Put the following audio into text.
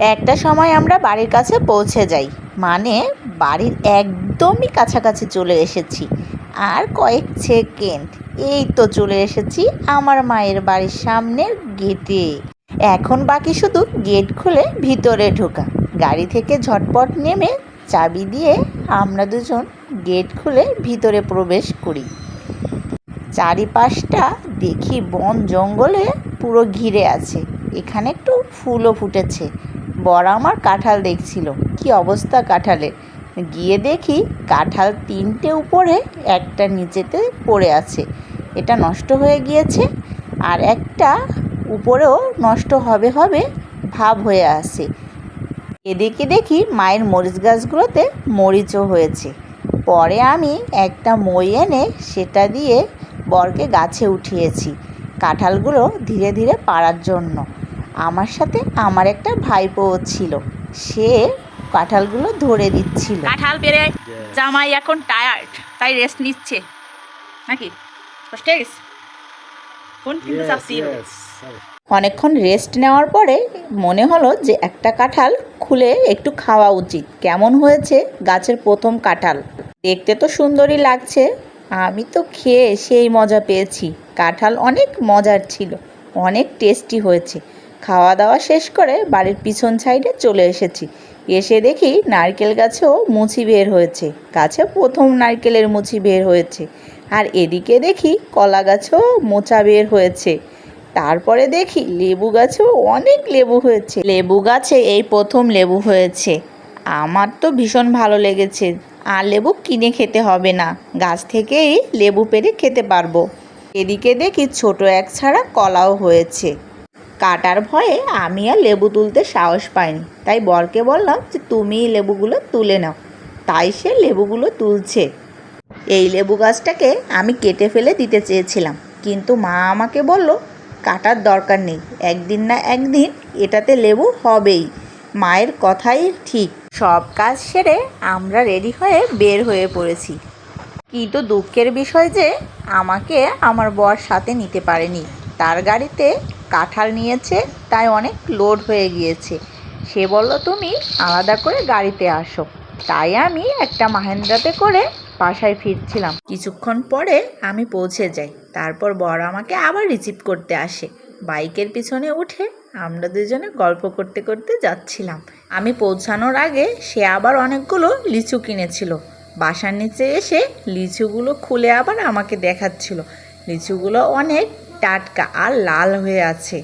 একটা সময় আমরা বাড়ির কাছে পৌঁছে যাই। মানে বাড়ির একদমই কাছাকাছি চলে এসেছি। আর কয়েক সেকেন্ড, এই তো চলে এসেছি আমার মায়ের বাড়ির সামনের গেটে। এখন বাকি শুধু গেট খুলে ভিতরে ঢোকা। গাড়ি থেকে ঝটপট নেমে চাবি দিয়ে আমরা দুজন গেট খুলে ভিতরে প্রবেশ করি। চারিপাশটা দেখি বন জঙ্গলে পুরো ঘিরে আছে। এখানে একটু ফুলও ফুটেছে। বড় আমার কাঁঠাল দেখছিল। কি অবস্থা কাঁঠালের? গিয়ে দেখি কাঁঠাল তিনটে উপরে, একটা নিচেতে পড়ে আছে। এটা নষ্ট হয়ে গিয়েছে আর একটা উপরেও নষ্ট হবে হবে ভাব হয়ে আছে। এদিকে দেখি মায়ের মরিচ গাছগুলোতে মরিচও হয়েছে। পরে আমি একটা মই এনে সেটা দিয়ে বরকে গাছে উঠিয়েছি। কাঁঠালগুলো ধীরে ধীরে পাড়ার জন্য। আমার সাথে আমার একটা ভাইপোও ছিল। সে কাঁঠালগুলো ধরে দিচ্ছিল। কাঁঠাল পেরে জামাই এখন টায়ার্ড তাই রেস্ট নিচ্ছে। নাকি? কষ্ট গেছে ফোন কিন্তু অনেকক্ষণ রেস্ট নেওয়ার পরে মনে হলো যে একটা কাঁঠাল খুলে একটু খাওয়া উচিত। কেমন হয়েছে গাছের প্রথম কাঁঠাল? দেখতে তো সুন্দরই লাগছে। আমি তো খেয়ে সেই মজা পেয়েছি। কাঁঠাল অনেক মজার ছিল। অনেক টেস্টি হয়েছে। খাওয়া দাওয়া শেষ করে বাড়ির পিছন সাইডে চলে এসেছি। এসে দেখি নারকেল গাছেও মুচি বের হয়েছে। গাছে প্রথম নারকেলের মুচি বের হয়েছে। আর এদিকে দেখি কলা গাছেও মোচা বের হয়েছে। তারপরে দেখি লেবু গাছেও অনেক লেবু হয়েছে। লেবু গাছে এই প্রথম লেবু হয়েছে। আমার তো ভীষণ ভালো লেগেছে। আর লেবু কিনে খেতে হবে না। গাছ থেকেই লেবু পেরে খেতে পারব। এদিকে দেখি ছোট এক ছাড়া কলাও হয়েছে। কাটার ভয়ে আমি আর লেবু তুলতে সাহস পাইনি। তাই বরকে বললাম যে তুমিই লেবুগুলো তুলে নাও। তাই সে লেবুগুলো তুলছে। এই লেবু গাছটাকে আমি কেটে ফেলে দিতে চেয়েছিলাম। কিন্তু মা আমাকে বলল, কাটার দরকার নেই। একদিন না একদিন এটাতে লেবু হবেই। মায়ের কথাই ঠিক। সব কাজ সেরে আমরা রেডি হয়ে বের হয়ে পড়েছি। কিন্তু দুঃখের বিষয় যে, আমাকে আমার বর সাথে নিতে পারেনি। তার গাড়িতে কাঁঠাল নিয়েছে, তাই অনেক লোড হয়ে গিয়েছে। সে বলল, তুমি আলাদা করে গাড়িতে আসো। তাই আমি একটা মাহেন্দ্রাতে করে বাসায় ফিরছিলাম। কিছুক্ষণ পরে আমি পৌঁছে যাই। তারপর বর আমাকে আবার রিসিভ করতে আসে। বাইকের পিছনে উঠে আমরা দুজনে গল্প করতে করতে যাচ্ছিলাম। আমি পৌঁছানোর আগে সে আবার অনেকগুলো লিচু কিনেছিল। বাসার নিচে এসে লিচুগুলো খুলে আবার আমাকে দেখাচ্ছিল। লিচুগুলো অনেক টাটকা আর লাল হয়ে আছে।